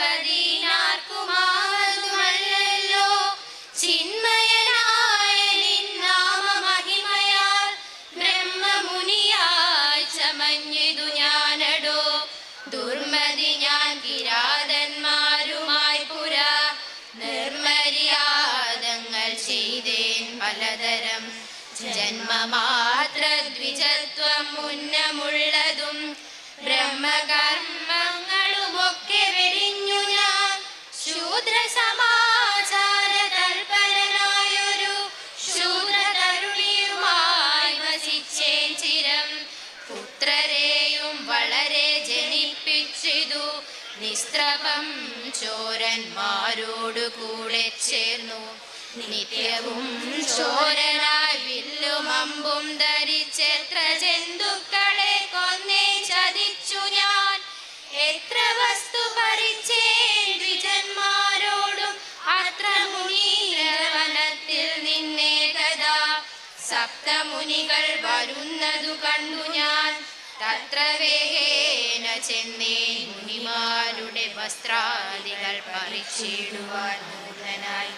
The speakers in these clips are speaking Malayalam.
പ്രാപിപ്പതിനാർക്കുമാവതുമല്ലല്ലോ ചിന്മയനായ ബ്രഹ്മകർമ്മങ്ങൾ ഞാൻ പുര. മുന്നമുള്ളതും ബ്രഹ്മകർമ്മങ്ങളുമൊക്കെ വെടിഞ്ഞു ഞാൻ. ചിരം. നിസ്ത്രപം ചോരന്മാരോടു കൂടെ ചേർന്നു. നിത്യവും ചോരനായി വില്ലും ധരിച്ചെത്ര ജന്തുക്കളെ സപ്തമുനികൾ വരുന്നതു കണ്ടു ഞാൻ. തത്ര വേഗേന ചെന്നേ മുനിമാരുടെ വസ്ത്രാദികൾ പറിച്ചിടുവാൻ മൂലനായി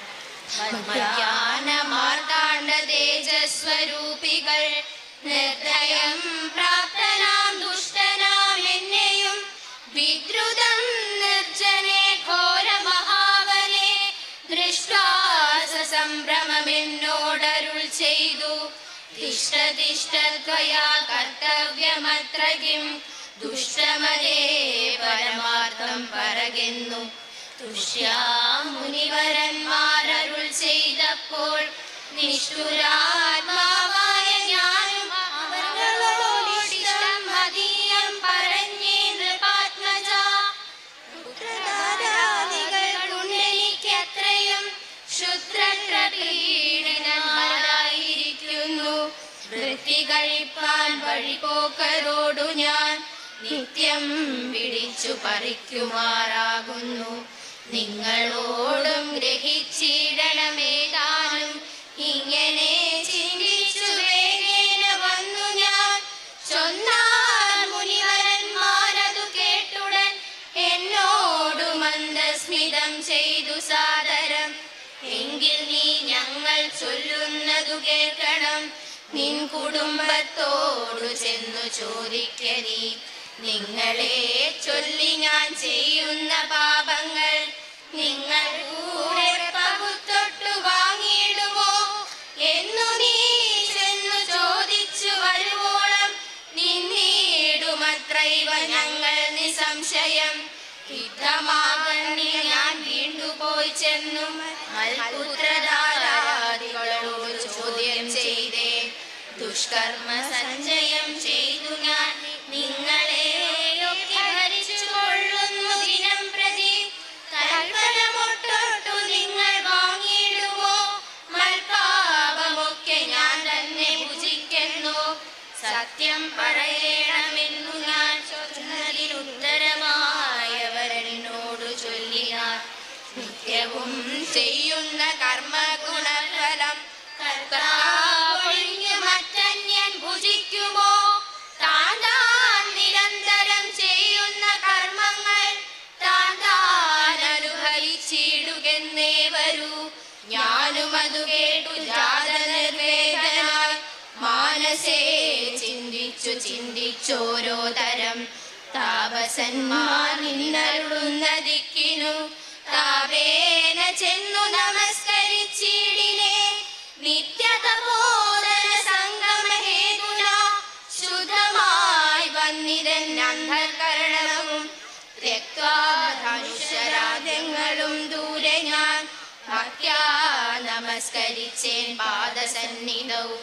മാർത്താണ്ഡ തേജസ്വരൂപികൾ തിഷ്ട തിഷ്ട ത്വയാ കർത്തവ്യമത്ര കിം ദുഷ്ടമതേ പരമാർത്ഥം പറകെന്നു തുഷ്യാമുനിവരന്മാരരുൾ ചെയ്തപ്പോൾ നിഷ്ഠുരാത്മാവായ ഞാൻ നിത്യം പിടിച്ചു പറിക്കുമാറാകുന്നു. നിങ്ങളോടും ഗ്രഹിച്ചിടണമേതാനും ഇങ്ങനെ ചിന്തിച്ചു വേഗേന വന്നു ഞാൻ. ചൊന്നാൽ മുനിവരന്മാരതു കേട്ടുടൻ എന്നോടു മന്ദസ്മിതം ചെയ്തു സാദരം. എങ്കിൽ നീ ഞങ്ങൾ ചൊല്ലുന്നതു കേൾക്കണം. നിൻ കുടുംബത്തോടു ചെന്നു ചോദിക്ക നീ നിങ്ങളെ ചൊല്ലി ഞാൻ ചെയ്യുന്ന പാപങ്ങൾ നിങ്ങൾ കൂടെ പകുത്തൊട്ടു വാങ്ങിയിടുമോ? എന്നു നീ ചെന്നു ചോദിച്ചു വരുവോളം നിന്നീടുമത്രൈവ ഞങ്ങൾ നിസംശയം. യുദ്ധമാകണ്യ ഞാൻ വീണ്ടുപോയി ചെന്നു മൽപുത്രധാരാദികളോട് സത്യം പറയണമെന്നു ഞാൻ ചൊന്നതിനുത്തരമായവരെന്നോട് ചൊല്ലിനാർ നിത്യവും ചെയ്യുന്ന കർമ്മ ചിന്തിച്ചോരോ തരം താപസന്മാർ നിന്നരുളുന്ന ദിക്കിനു താപേന ചെന്നു നമസ്കരിച്ചിടിനെ നിത്യതബോധന സംഗമഹേതുന ശുദ്ധമായി വന്നിരൻ അന്ധകരണവും രക്താധനുഷരാജങ്ങളും ദൂരെ ഞാൻ ഭക്യാ നമസ്കരിച്ചേൻ പാദസന്നിധവും.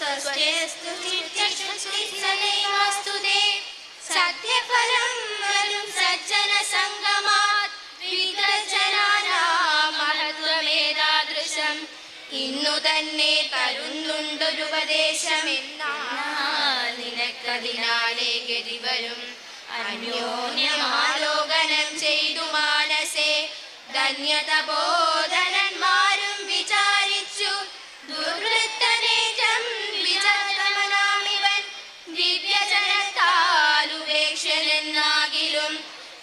സ്വസ്തേസ്തു സദൈവാസ്തുതേ സത്യഫലം വരും സജ്ജന സംഗമാത് വിവിധ ജനാനാം തന്നെ തരുന്നുണ്ടൊരുപദേശമെന്നാ നിനക്കതിനാലേ ഗതി വരും അന്യോന്യമാലോകനം ചെയ്തു മാനസേ. ധന്യതബോധനന്മാരും വിചാരിച്ചു ദുർവൃത്തനേറ്റം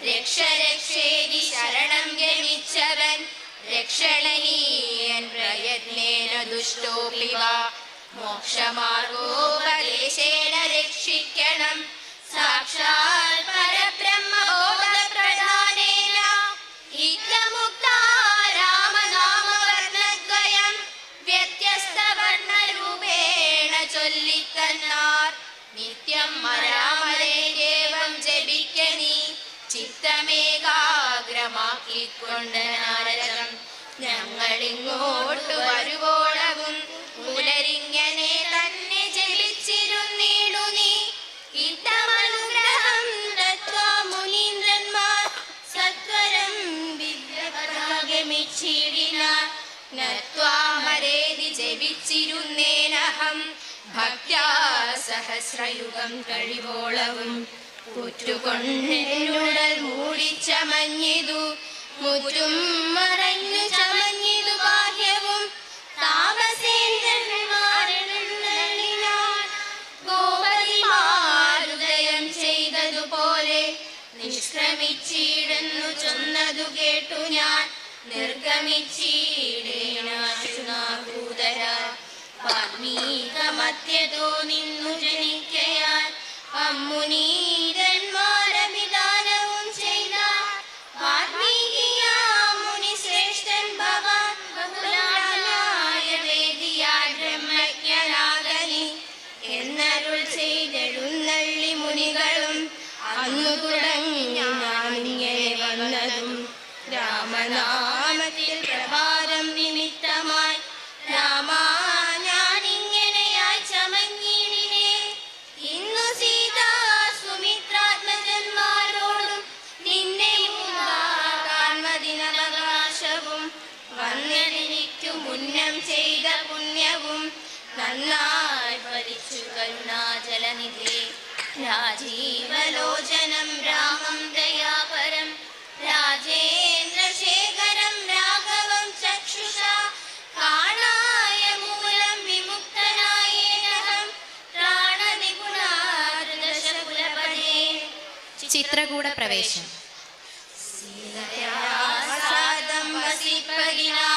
രക്ഷ രക്ഷേതി ശരണം ഗമിച്ചവൻ രക്ഷണനീയൻ പ്രയത്നേന ദുഷ്ടോപിവ മോക്ഷമാർഗോപദേശേന രക്ഷിക്കണം. സാക്ഷാൽ പരബ്രഹ്മബോധപ്രധാനേന. ഇത്തമുക്ത രാമനാമവർണദ്വയം വ്യത്യസ്തവർണരൂപേണ ചൊല്ലിത്തന്നാർ. നിത്യം മരാമരേ ചിത്തമേകാഗ്രമാക്കിക്കൊണ്ട് നാരകം ഞങ്ങളിങ്ങോട്ട് വരുവോളവും. പുലരിങ്ങനെ തന്നെ ജപിച്ചിരുന്നീടു നീ. ജപിച്ചിരുന്നേനഹം. ഭക്യാ സഹസ്രയുഗം കഴിവോളവും. ചെയ്തതുപോലെ നിഷ്ക്രമിച്ചിടുന്നു ചൊന്നതു കേട്ടു ഞാൻ. നിന്നു ജനിക്കയാൽ അമ്മുനീരന്മാരഭിദാനവും മുന്നം ചെയ്ത പുണ്യവും നന്നായി ഭരിച്ചു കരുണാജലനിധി രാജീവലോചനം രാമം ദയാപരം രാജേന്ദ്രശേഖരം രാഘവം ചക്ഷുഷ കാണായ മൂലം വിമുക്തനായേനഹം പ്രാണനിപുണാരുദശകുലപദേ ചിത്രകൂട പ്രവേശം സാദം വസിപ്പതിനായൊരു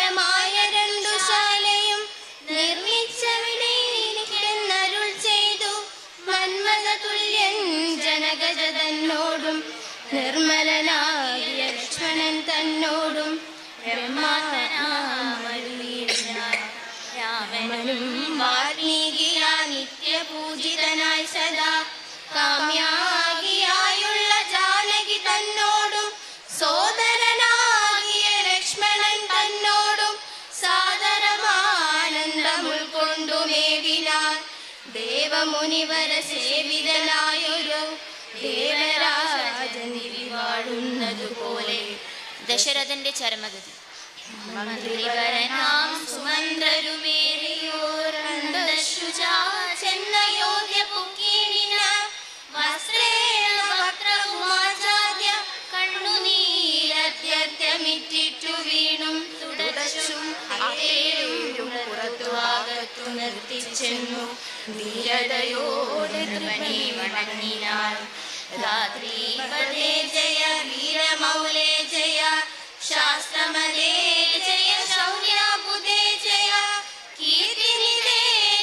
നിർമ്മലനാകിയ ലക്ഷ്മണൻ തന്നോടും. രാമനും വാൽമീകിയാ നിത്യപൂജിതനായി സദാ കാമ്യാകിയായുള്ള ജാനകി തന്നോടും സോദരനാകിയ ലക്ഷ്മണൻ തന്നോടും സാദരമാനന്ദം ഉൾക്കൊണ്ടുമേവിനാൻ ദേവമുനിവര സേവിതനായൊരു ദേവരാജൻ വാഴുന്നതുപോലെ. ദശരഥന്റെ ചരമഗതി. മന്ത്രിവരനാം സുമന്ത്രരുമേറിയോരന്തശുചാ കണ്ണുനീരത്യത്യമിറ്റിട്ടു വീണും തുടച്ചും ധീരതയോടെ വണങ്ങിനാൾ. ജയ വീരമൗലേ ജയ ശാസ്ത്രമദേ ജയ ശൗര്യാബുദേ ജയ കീർത്തിനിധേ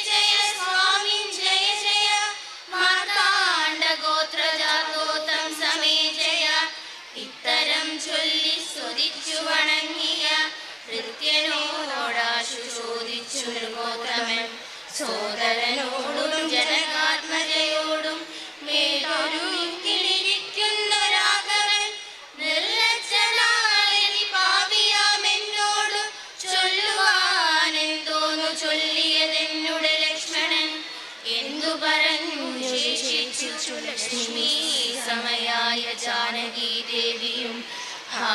ജയ സ്വാമി ജയ ജയ മാർത്താണ്ഡ ഗോത്രജാതോത്തം സമേ ജയ ഇത്തരം ചൊല്ലി സ്തുതിച്ചു വണങ്ങിയ കൃത്യനോടാശു ചോദിച്ചു മൃഗോത്തമൻ സോദരനോടും ജനകാ ലക്ഷ്മി സമയായ ജാനകി ദേവിയും ഹാ